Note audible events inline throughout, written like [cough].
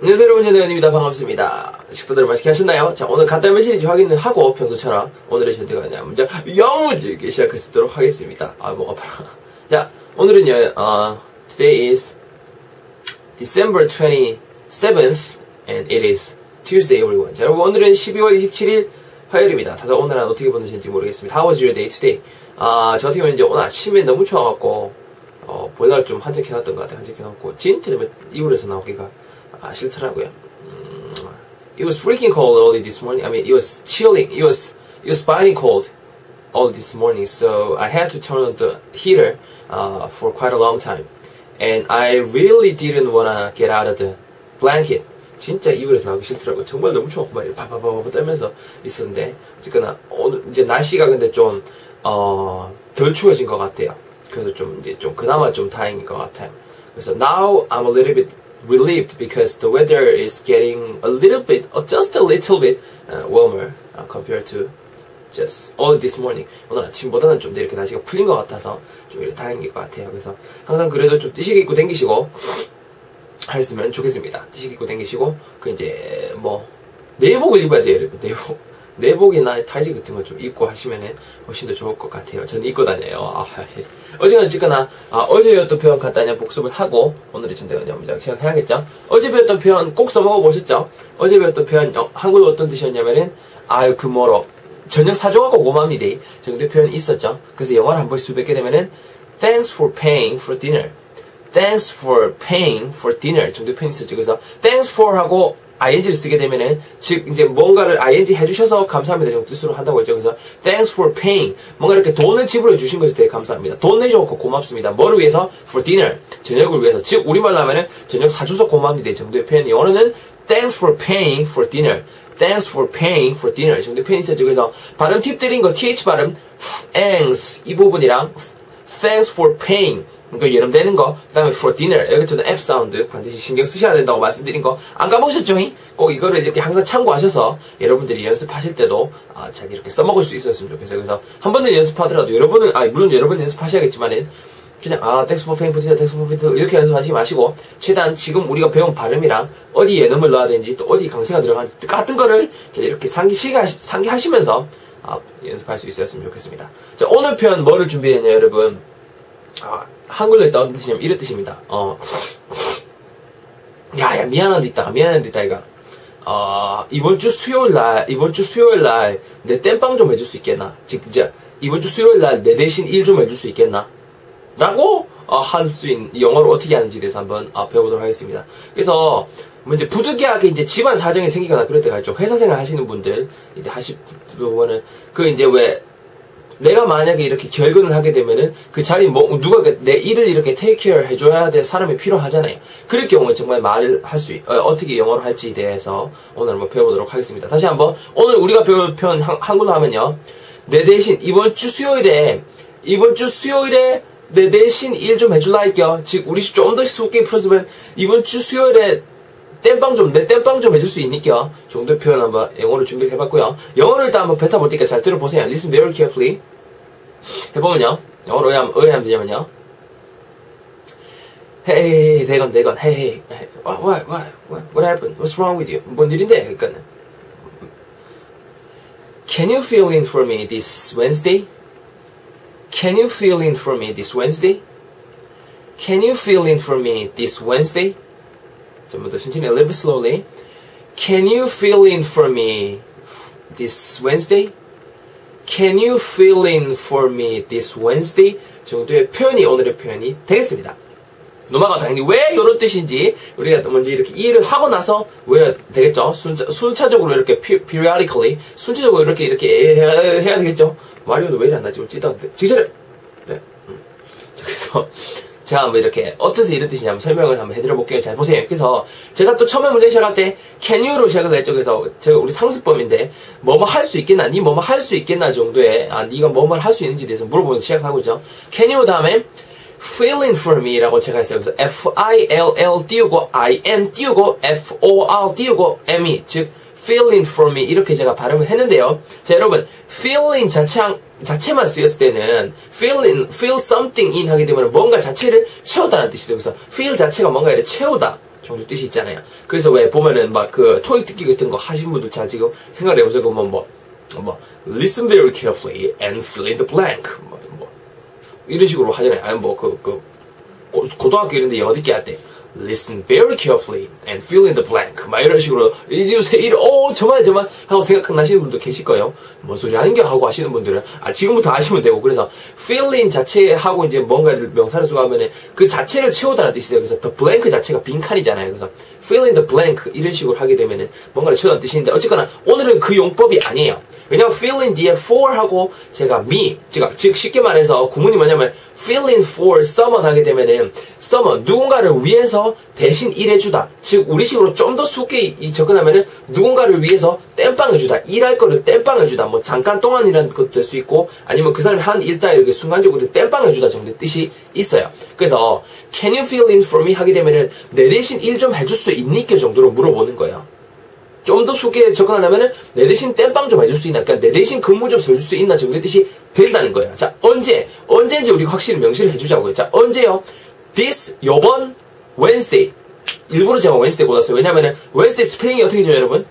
안녕하세요 여러분. 전대현입니다. 반갑습니다. 식사들 맛있게 하셨나요? 자 오늘 간단 메시지 확인을 하고 평소처럼 오늘의 문제 영무지게 시작할 수 있도록 하겠습니다. 아 뭐가 아파라 [laughs] 자 오늘은요 어, Today is December 27th and it is Tuesday everyone. 자 여러분 오늘은 12월 27일 화요일입니다. 다들 오늘 은 어떻게 보내셨는지 모르겠습니다. How was your day today? 아, 저 같은 경우는 이제 오늘 아침에 너무 추워갖고 어, 보일러를 좀 한적해놨던 것 같아요. 한적해놓고. 진짜 이불에서 나오기가 아, 싫더라고요. 음, it was freaking cold early this morning. I mean, it was chilling. It was it was biting cold all this morning. So I had to turn on the heater uh, for quite a long time, and I really didn't wanna get out of the blanket. 진짜 이불에서 나오기 싫더라고요. 정말 너무 추웠고 막 바바바바 떨면서 있었는데 어쨌거나 오늘 이제 날씨가 근데 좀 어, 덜 추워진 것 같아요. 그래서 좀 이제 좀 그나마 좀 다행인 것 같아요. 그래서 now I'm a little bit relieved because the weather is getting a little bit, uh, just a little bit uh, warmer uh, compared to just all this morning. 오늘 아침보다는 좀 이렇게 날씨가 풀린 것 같아서 좀 이렇게 다행인 것 같아요. 그래서 항상 그래도 좀 띠시게 입고 댕기시고 하셨으면 좋겠습니다. 띠시게 입고 댕기시고 그 이제 뭐 내복을 입어야 돼요. 여러분 내복. 내복이나 타이즈 같은 거좀 입고 하시면 훨씬 더 좋을 것 같아요. 저는 입고 다녀요. 아, 어제는 어쨌거나 아, 어제 배웠던 표현 간단히 복습을 하고 오늘의 전대가 영작 시작해야겠죠. 어제 배웠던 표현 꼭 써먹어 보셨죠? 어제 배웠던 표현 어, 한국어 어떤 뜻이었냐면은 아유 그 뭐로 저녁 사줘갖고 고맙니다 정도 표현이 있었죠. 그래서 영어를 한번 수백 개 되면은 Thanks for paying for dinner. Thanks for paying for dinner 정도 표현이 있었죠. 그래서 Thanks for 하고 ing를 쓰게 되면은 즉 이제 뭔가를 ing 해주셔서 감사합니다 정도 뜻으로 한다고 했죠. 그래서 thanks for paying 뭔가 이렇게 돈을 지불해 주신 것에 대해 감사합니다. 돈 내줘서 고맙습니다. 뭐를 위해서 for dinner 저녁을 위해서 즉 우리말로 하면은 저녁 사줘서 고맙니다 정도의 표현이 영어로는 thanks for paying for dinner thanks for paying for dinner 정도의 표현이 있었죠. 그래서 발음 팁 드린 거 th 발음 thanks 이 부분이랑 thanks for paying 그러니까 예름 되는 거, 그 다음에 for dinner, 여기 저는 F 사운드 반드시 신경 쓰셔야 된다고 말씀드린 거, 안 까먹으셨죠? 꼭 이거를 이렇게 항상 참고하셔서 여러분들이 연습하실 때도 아, 잘 이렇게 써먹을 수 있었으면 좋겠어요. 그래서 한 번은 연습하더라도 여러분은, 아, 물론 여러분 연습하셔야겠지만은 그냥 아, 텍스 포 페인 포티나 텍스 포 페인 이렇게 연습하지 마시고 최대한 지금 우리가 배운 발음이랑 어디 예능을 넣어야 되는지 또 어디 강세가 들어가는지 같은 거를 이렇게 상기시가 상기하시면서 아, 연습할 수 있었으면 좋겠습니다. 자, 오늘 표현 뭐를 준비했냐 여러분? 아, 한글로 했다 어떤 뜻이냐면 이런 뜻입니다. 어. 야, 야, 미안한 데 있다. 미안한 데 있다, 이거. 어, 이번 주 수요일 날, 이번 주 수요일 날, 내 땜빵 좀 해줄 수 있겠나? 즉, 이제, 이번 주 수요일 날 내 대신 일 좀 해줄 수 있겠나? 라고, 어, 할수 있는, 영어로 어떻게 하는지 대해서 한번 어, 배워보도록 하겠습니다. 그래서, 뭐 이제 부득이하게 이제 집안 사정이 생기거나 그럴 때가 있죠. 회사 생활 하시는 분들, 이제 하시, 보면은, 그 이제 왜, 내가 만약에 이렇게 결근을 하게 되면은 그 자리 뭐 누가 그내 일을 이렇게 테이크 케어 해줘야 될 사람이 필요하잖아요. 그럴 경우에 정말 말을 할 수, 어, 떻게 영어로 할지에 대해서 오늘 한번 배워보도록 하겠습니다. 다시 한번 오늘 우리가 배울 표현 한글로 하면요. 내 대신 이번 주 수요일에 이번 주 수요일에 내 대신 일 좀 해줄라 할게요. 즉 우리 좀 더 쉽게 풀었으면 이번 주 수요일에 땜빵 좀, 내 땜빵 좀 해줄 수 있니까 정도의 표현 한번 영어로 준비를 해봤고요. 영어를 일단 한번 뱉어볼 테니까 잘 들어보세요. Listen very carefully. 해보면요. 영어로 왜, 왜 하면 되냐면요. Hey, 대건, 대건, hey, hey, what, what, what, what happened? What's wrong with you? 뭔 일인데? 그러니까는. Can you fill in for me this Wednesday? Can you fill in for me this Wednesday? Can you fill in for me this Wednesday? 좀더 천천히 a little bit slowly. Can you fill in for me this Wednesday? Can you fill in for me this Wednesday? 정도의 표현이 오늘의 표현이 되겠습니다. 노마가 당연히 왜 이런 뜻인지 우리가 먼저 이렇게 이해를 하고 나서 왜 되겠죠? 순차, 순차 적으로 이렇게 periodically 순차적으로 이렇게 이렇게 해야, 해야 되겠죠? 마리오는 왜 이래 안 나지? 찌다는데 지차려 네. 음. 그래서 제가 한번 이렇게 어떠서 이런 뜻이냐 면 설명을 한번 해드려 볼게요. 잘 보세요. 그래서 제가 또 처음에 문제 시작할 때 can you로 시작을 했죠. 그래서 제가 우리 상습범인데 뭐뭐 할 수 있겠나? 니 뭐뭐 할 수 있겠나 정도의 아 니가 뭐뭐 할 수 있는지 대해서 물어보면서 시작하고 있죠. can you 다음에 fill in for me라고 제가 했어요. 그래서 F-I-L-L 띄우고 I-N 띄우고 F-O-R 띄우고 M-E 즉 fill in for me 이렇게 제가 발음을 했는데요. 자 여러분 fill in 자체 자체만 쓰였을 때는 fill in, fill something in 하게 되면 뭔가 자체를 채우다는 뜻이죠. 그래서 fill 자체가 뭔가 를 채우다 정도 뜻이 있잖아요. 그래서 왜 보면은 막 그 토익 듣기 같은 거 하신 분들 잘 지금 생각을 해보세요. 그러면 뭐, 뭐, listen very carefully and fill in the blank. 뭐, 뭐 이런 식으로 하잖아요. 아니 뭐 그, 그, 고, 고등학교 이런 데 영어 듣기 할 때. Listen very carefully and fill in the blank. 막 이런 식으로 이제 세일 오 저만 저만 하고 생각나시는 분도 계실 거예요. 뭔 소리 하는 게 하고 하시는 분들은 아 지금부터 아시면 되고 그래서 fill in 자체하고 이제 뭔가를 명사를 쓰고 하면은 그 자체를 채우다는 뜻이에요. 그래서 the blank 자체가 빈칸이잖아요. 그래서 fill in the blank 이런 식으로 하게 되면은 뭔가를 채우다는 뜻인데 어쨌거나 오늘은 그 용법이 아니에요. 왜냐면 fill in 뒤에 for 하고 제가 me 제가 즉 쉽게 말해서 구문이 뭐냐면 fill in for someone 하게 되면은 someone 누군가를 위해서 대신 일해주다. 즉 우리식으로 좀 더 쉽게 접근하면은 누군가를 위해서 땜빵해주다. 일할 거를 땜빵해주다. 뭐 잠깐 동안이라는 것도 될 수 있고 아니면 그 사람이 한일 따위 이렇게 순간적으로 땜빵해주다 정도의 뜻이 있어요. 그래서 can you fill in for me 하게 되면은 내 대신 일 좀 해줄 수 있니까 정도로 물어보는 거예요 좀 더 쉽게 접근하려면은 내 대신 땜빵 좀 해줄 수 있나 그러니까 내 대신 근무 좀 서줄 수 있나 정도의 뜻이 된다는 거예요 자 언제 언제인지 우리가 확실히 명시를 해주자고요 자 언제요 this 요번 Wednesday 일부러 제가 웬스데이 골랐어요. 왜냐면은 웬스데이 스펠링이 어떻게 되죠, 여러분?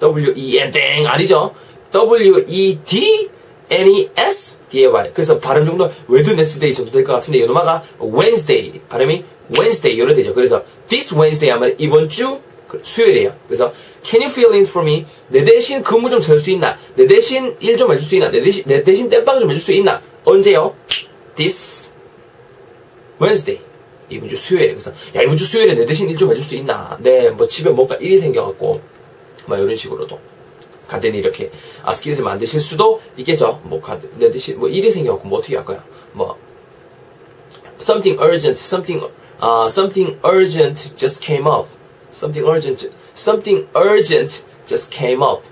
W-E-N 땡 아니죠? W-E-D-N-E-S D-A-Y 그래서 발음 정도 웨드네스데이 정도 될 것 같은데 요놈아가 Wednesday 발음이 Wednesday 이런 되죠. 그래서 this Wednesday 하면 이번 주 수요일이에요. 그래서 Can you fill in for me? 내 대신 근무 좀 설 수 있나? 내 대신 일 좀 해줄 수 있나? 내 대신 내 대신 땜빵 좀 해줄 수 있나? 언제요? This Wednesday. 이번 주 수요일에 그래서 야 이번 주 수요일에 내 대신 일 좀 해줄 수 있나? 네, 뭐 집에 뭔가 일이 생겨갖고 막 이런 식으로도 간단히 이렇게 아스키릿을 만드실 수도 있겠죠. 뭐내 대신 뭐 일이 생겨갖고 뭐 어떻게 할까요? 뭐 something urgent, something uh, something urgent just came up, something urgent, something urgent just came up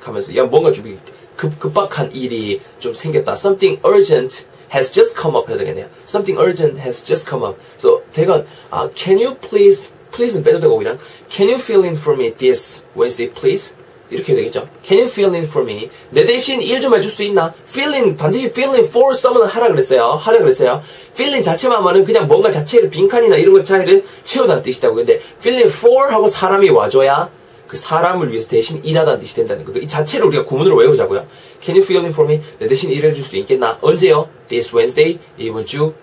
하면서 야 뭔가 좀 급, 급박한 일이 좀 생겼다. something urgent has just come up 해야 되겠네요. Something urgent has just come up. So 대건 uh, Can you please please는 빼도 되고 그냥 Can you fill in for me this Wednesday please? 이렇게 되겠죠. Can you fill in for me? 내 대신 일 좀 해줄 수 있나? Fill in 반드시 fill in for someone 하라 그랬어요. 하라 그랬어요. Fill in 자체만 하면은 그냥 뭔가 자체를 빈칸이나 이런 것 차이를 채우다는 뜻이다고. 근데 fill in for 하고 사람이 와줘야 그 사람을 위해서 대신 일하다는 뜻이 된다는 거. 이 자체를 우리가 구문으로 외우자고요. Can you fill in for me? 내 대신 일해줄 수 있겠나? 언제요? This Wednesday, 이번 주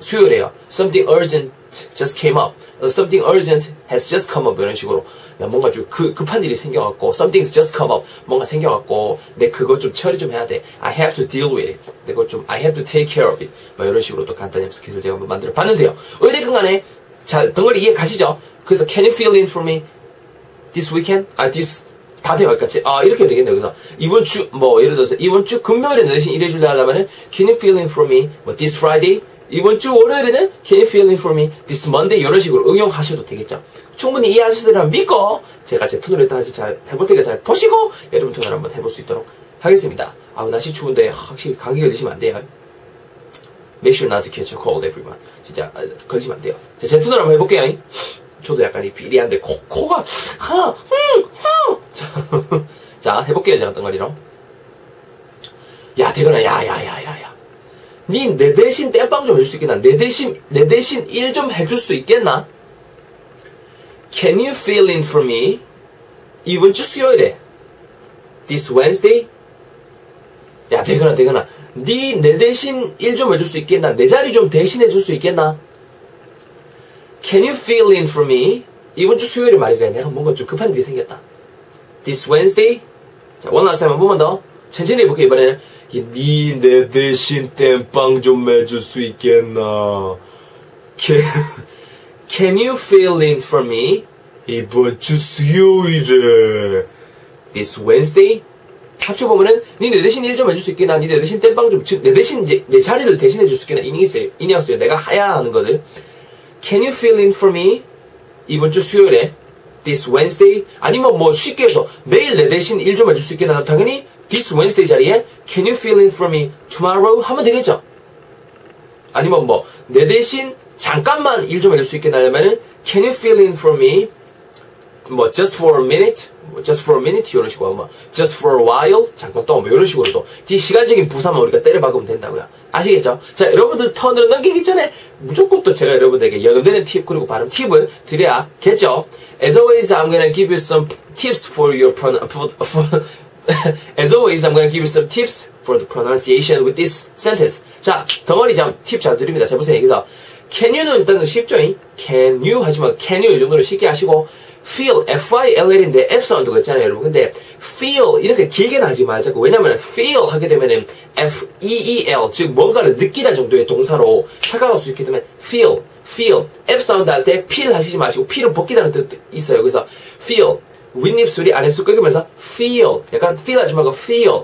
수요일에요. Something urgent just came up. Something urgent has just come up. 이런 식으로. 야, 뭔가 좀 그, 급한 일이 생겨갖고 Something's just come up. 뭔가 생겨갖고 내 그거 좀 처리 좀 해야 돼. I have to deal with it. 내가 좀 I have to take care of it. 뭐 이런 식으로 또 간단히 앱스킷을 제가 한번 만들어 봤는데요. 어디든 간에 잘 덩어리 이해 가시죠? 그래서 Can you fill in for me this weekend? 아, this 다 돼요, 여기까지. 아, 이렇게 되겠네요. 그래서, 이번 주, 뭐, 예를 들어서, 이번 주 금요일에 내 대신 일해줄래 하려면은, can you fill in for me, 뭐, this Friday? 이번 주 월요일에는, can you fill in for me, this Monday? 이런 식으로 응용하셔도 되겠죠. 충분히 이해하시리라 믿고, 제가 제 톤을 다시 잘 해볼 테니까 잘 보시고, 여러분 톤을 한번 해볼 수 있도록 하겠습니다. 아 날씨 추운데, 확실히 감기 걸리시면 안 돼요. Make sure not to catch a cold, everyone. 진짜, 걸리시면 안 돼요. 자, 제 톤을 한번 해볼게요. 저도 약간 이 비리한데 코, 코가 하, 흠, 흠. 자, [laughs] 자 해볼게요 제가 덩어리로 야 대건아 야야야야야 니 내 대신 땜빵 좀 해줄 수 있겠나 내 대신 내 대신 일 좀 해줄 수 있겠나 Can you fill in for me 이번 주 수요일에 This Wednesday 야 대건아 대건아 니내 대신 일 좀 해줄 수 있겠나 내 자리 좀 대신해 줄 수 있겠나 Can you fill in for me? 이번 주 수요일에 말이래. 내가 뭔가 좀 급한 일이 생겼다. This Wednesday? 자, last time 한 번만 더. 천천히 해볼게, 이번에는. 니 내 대신 땜빵 좀 해줄 수 있겠나? Can, can you fill in for me? 이번 주 수요일에. This Wednesday? 합쳐보면은, 니 내 대신 일 좀 해줄 수 있겠나? 니 내 대신 땜빵 좀, 즉, 내 대신 이제, 내 자리를 대신해 줄 수 있겠나? 이 뉘앙스예요. 이 뉘앙스예요. 내가 하야 하는 거를. Can you fill in for me? 이번 주 수요일에 this Wednesday 아니면 뭐 쉽게 해서 내일 내 대신 일 좀 해줄 수 있겠나 당연히 this Wednesday 자리에 Can you fill in for me tomorrow? 하면 되겠죠. 아니면 뭐 내 대신 잠깐만 일 좀 해줄 수 있겠나 하면은 Can you fill in for me 뭐 just for a minute 뭐 just for a minute 이런 식으로 뭐 just for a while 잠깐 동안 뭐 이런 식으로도 뒤 시간적인 부사만 우리가 때려 박으면 된다고요. 아시겠죠? 자 여러분들 턴으로 넘기기 전에 무조건 또 제가 여러분들에게 연음되는 팁 그리고 발음 팁을 드려야겠죠. As always, I'm gonna give you some tips for your pron. For, for, As always, I'm gonna give you some tips for the pronunciation with this sentence. 자, 덩어리 잠 팁 잘 드립니다. 자, 보세요. 여기서 can you는 일단은 쉽죠? can you 하지만 can you 이 정도로 쉽게 하시고 feel, F-I-L-L인데 F 사운드가 있잖아요, 여러분. 근데 feel 이렇게 길게는 하지 말자고. 왜냐면 feel 하게 되면은 F-E-E-L 즉 뭔가를 느끼다 정도의 동사로 착각할 수 있기 때문에 feel, feel F 사운드 할때 feel 하시지 마시고 feel은 벗기다는 뜻 있어요. 그래서 feel 윗입 소리 아랫입 끄으면서 feel 약간 feel 하지 말고 feel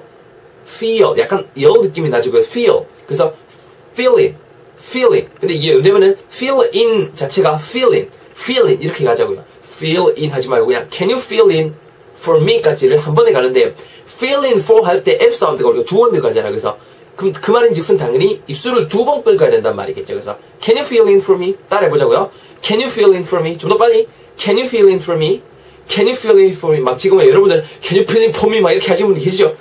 feel 약간 여 느낌이. 그 feel 그래서 feeling feeling 근데 이게 되면은 feel in 자체가 feeling feeling 이렇게 가자고요. feel in 하지 말고 그냥 can you feel in for me까지를 한 번에 가는데 feel in for 할 때 F 사운드가 우리가 두번 들어가잖아요. 그래서 그럼 그 말인즉슨 당연히 입술을 두 번 끌어야 된단 말이겠죠. 그래서 can you feel in for me 따라해보자고요. can you feel in for me 좀 더 빨리 can you feel in for me can you feel it for me 막 지금 여러분들 can you feel it for me 막 이렇게 하시는 분들 계시죠?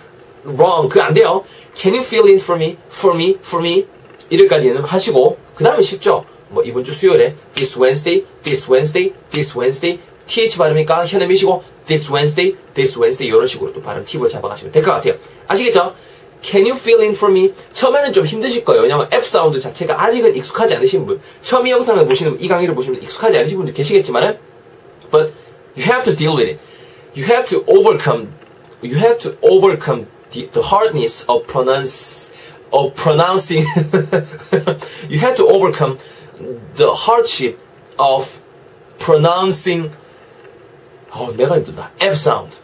wrong 그거 안 돼요. can you feel it for me for me for me 이럴까지는 하시고 그 다음에 쉽죠. 뭐 이번 주 수요일에 this Wednesday, this Wednesday, this Wednesday th 발음이니까 혀 내 미시고 this Wednesday, this Wednesday 이런 식으로 또 발음 팁을 잡아가시면 될 것 같아요. 아시겠죠? Can you fill in for me? 처음에는 좀 힘드실 거예요. 왜냐면 F 사운드 자체가 아직은 익숙하지 않으신 분, 처음 이 영상을 보시는 이 강의를 보시면 익숙하지 않으신 분들 계시겠지만은, but you have to deal with it. You have to overcome. You have to overcome the, the hardness of pronounce of pronouncing. [laughs] you have to overcome the hardship of pronouncing. 어, 내가 힘들다. F sound.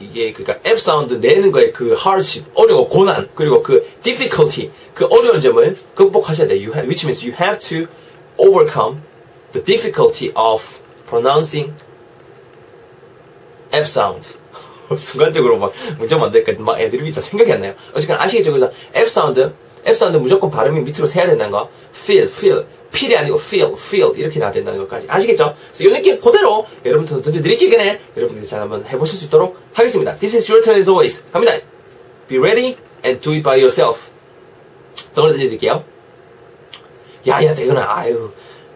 이게 그니까 F 사운드 내는 거에 그 hardship, 어려워, 고난, 그리고 그 difficulty, 그 어려운 점을 극복하셔야 돼요. You have, which means you have to overcome the difficulty of pronouncing F sound. [laughs] 순간적으로 막 문장 만들까 막 애드립이 잘 생각이 안 나요. 어쨌든 아시겠죠? 그래서 F 사운드, F 사운드 무조건 발음이 밑으로 세야 된다는 거. feel, feel. 필이 아니고 feel, feel 이렇게 나야 된다는 것까지 아시겠죠? 그래서 이 느낌 그대로 여러분들 던져드릴게요. 전에 여러분들이 잘 한번 해보실 수 있도록 하겠습니다. This is your turn as always. 갑니다. Be ready and do it by yourself. 덩어리 던져드릴게요. 야 야 대근아 아유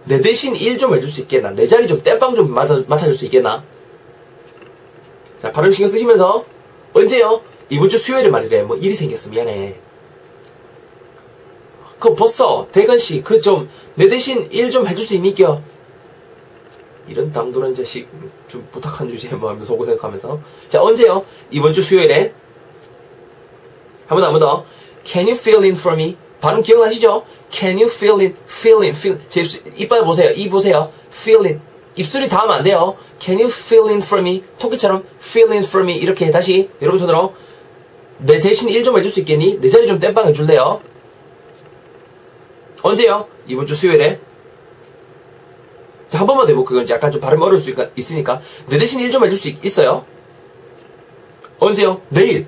내 대신 일 좀 해줄 수 있겠나? 내 자리 좀 땜빵 좀 맡아, 맡아줄 수 있겠나? 자, 발음 신경 쓰시면서 언제요? 이번 주 수요일에 말이래. 뭐 일이 생겼어. 미안해. 그거 벌써 대건씨 그 좀 내 대신 일 좀 해줄 수 있니겨? 이런 당돌한 자식 좀 부탁한 주제 뭐 하면서 속고 생각하면서 자 언제요? 이번 주 수요일에 한 번 더 한 번 더 Can you fill in for me? 발음 기억나시죠? Can you fill in, fill in, fill 제 입술, 이빨 보세요. 이 보세요. fill in 입술이 닿으면 안 돼요. Can you fill in for me? 토끼처럼 fill in for me 이렇게 다시 여러분 손으로 내 대신 일좀 해줄 수 있겠니? 내 자리 좀 땜빵 해줄래요? 언제요? 이번 주 수요일에. 자, 한 번만 더 해볼게요. 이제 약간 좀 발음 어려울 수 있으니까. 내 대신 일좀 해줄 수 있, 어요 언제요? 내일.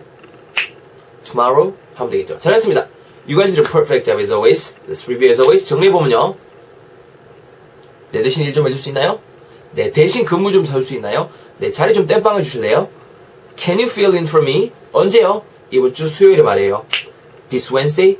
tomorrow 하면 되겠죠. 잘했습니다. You guys did a perfect job as always. Let's review as always. 정리해보면요. 내 대신 일좀 해줄 수 있나요? 내 대신 근무 좀 사줄 수 있나요? 내 자리 좀 땜빵 해 주실래요? Can you fill in for me? 언제요? 이번 주 수요일에 말이에요. This Wednesday?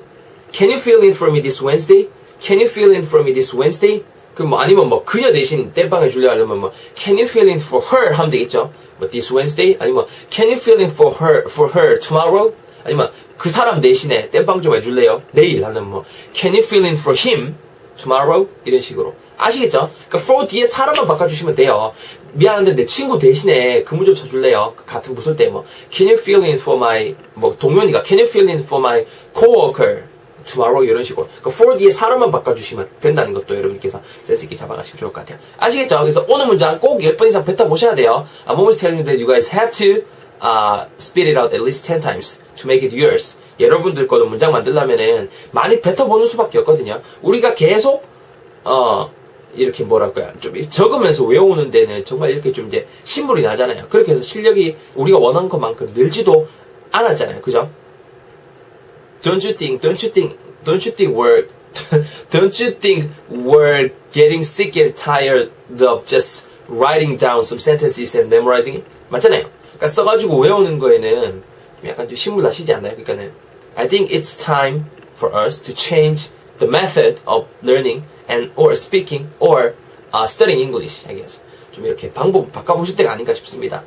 Can you fill in for me this Wednesday? Can you fill in for me this Wednesday? 그럼 뭐 아니면 뭐 그녀 대신 땜빵 해주려 하려면 뭐 Can you fill in for her 하면 되겠죠. 뭐 this Wednesday 아니면 Can you fill in for her for her tomorrow? 아니면 그 사람 대신에 땜빵 좀 해줄래요? 내일 하는 뭐 Can you fill in for him tomorrow? 이런 식으로 아시겠죠? 그러니까 for 뒤에 사람만 바꿔주시면 돼요. 미안한데 내 친구 대신에 근무 좀 쳐줄래요? 같은 무술 때뭐 Can you fill in for my 뭐 동료니까 Can you fill in for my coworker tomorrow 이런 식으로 그러니까 for 뒤에 사람만 바꿔주시면 된다는 것도 여러분께서 센스 있게 잡아가시면 좋을 것 같아요. 아시겠죠? 그래서 오늘 문장 꼭 10번 이상 뱉어보셔야 돼요. I'm always telling you that you guys have to uh, spit it out at least 10 times to make it yours. 여러분들 거도 문장 만들려면은 많이 뱉어보는 수밖에 없거든요. 우리가 계속 어 이렇게 뭐랄까요 좀 적으면서 외우는 데는 정말 이렇게 좀 이제 신물이 나잖아요. 그렇게 해서 실력이 우리가 원한 것만큼 늘지도 않았잖아요. 그죠? Don't you think? Don't you think? Don't you think we're Don't you think we're getting sick and tired of just writing down some sentences and memorizing it. 맞잖아요. 그러니까 써가지고 외우는 거에는 좀 약간 좀 신물 나시지 않나요? 그러니까는 I think it's time for us to change the method of learning and or speaking or uh, studying English. I guess 좀 이렇게 방법 바꿔보실 때가 아닌가 싶습니다.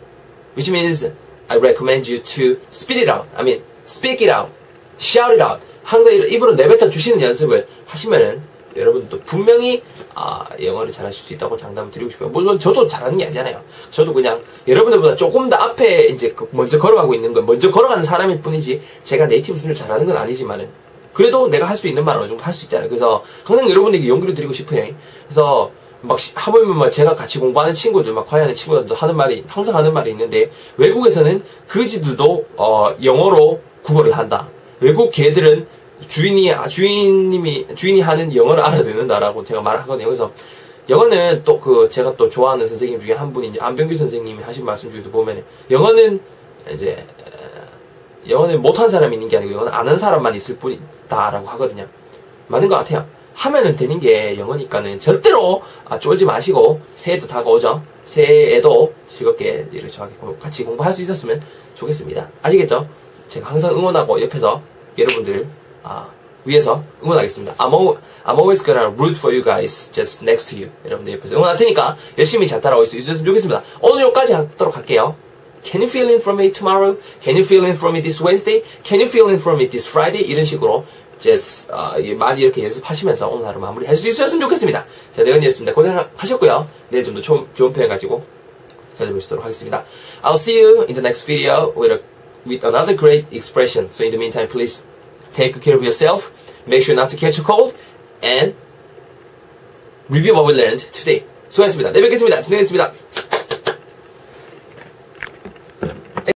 Which means I recommend you to spit it out. I mean, speak it out, shout it out. 항상 입으로 내뱉어 주시는 연습을 하시면은 여러분도 분명히 아, 영어를 잘하실 수 있다고 장담을 드리고 싶어요. 물론 저도 잘하는 게 아니잖아요. 저도 그냥 여러분들보다 조금 더 앞에 이제 그 먼저 걸어가고 있는 거, 먼저 걸어가는 사람일 뿐이지 제가 네이티브 수준을 잘하는 건 아니지만은 그래도 내가 할 수 있는 말은 어느 정도 할 수 있잖아요. 그래서 항상 여러분에게 용기를 드리고 싶어요. 그래서 막 시- 하물며 막 제가 같이 공부하는 친구들, 막 과외하는 친구들도 하는 말이 항상 하는 말이 있는데 외국에서는 그지들도 어, 영어로 국어를 한다. 외국 개들은 주인이 아, 주인님이 주인이 하는 영어를 알아듣는다라고 제가 말하거든요. 그래서 영어는 또 그 제가 또 좋아하는 선생님 중에 한 분이 이제 안병규 선생님이 하신 말씀 중에도 보면 영어는 이제 에, 영어는 못한 사람이 있는 게 아니고 영어는 아는 사람만 있을 뿐이다라고 하거든요. 맞는 것 같아요. 하면은 되는 게 영어니까는 절대로 아, 쫄지 마시고 새해도 다가오죠. 새해에도 즐겁게 저하게 공- 같이 공부할 수 있었으면 좋겠습니다. 아시겠죠? 제가 항상 응원하고 옆에서 여러분들 아, 위해서 응원하겠습니다. I'm, al- I'm always gonna root for you guys just next to you. 여러분들 옆에서 응원할 테니까 열심히 잘 따라오실 수 있었으면 좋겠습니다. 오늘 여기까지 하도록 할게요. Can you fill in for me tomorrow? Can you fill in for me this Wednesday? Can you fill in for me this Friday? 이런 식으로 just 어, 이- 많이 이렇게 연습하시면서 오늘 하루 마무리할 수 있었으면 좋겠습니다. 자, 내건이었습니다. 고생하셨고요. 내일 좀 더 좋은, 좋은 표현 가지고 찾아보시도록 하겠습니다. I'll see you in the next video with, a, with another great expression. So in the meantime, please take good care of yourself. Make sure not to catch a cold and review what we learned today. 수고하셨습니다. 내일 뵙겠습니다. 진행했습니다.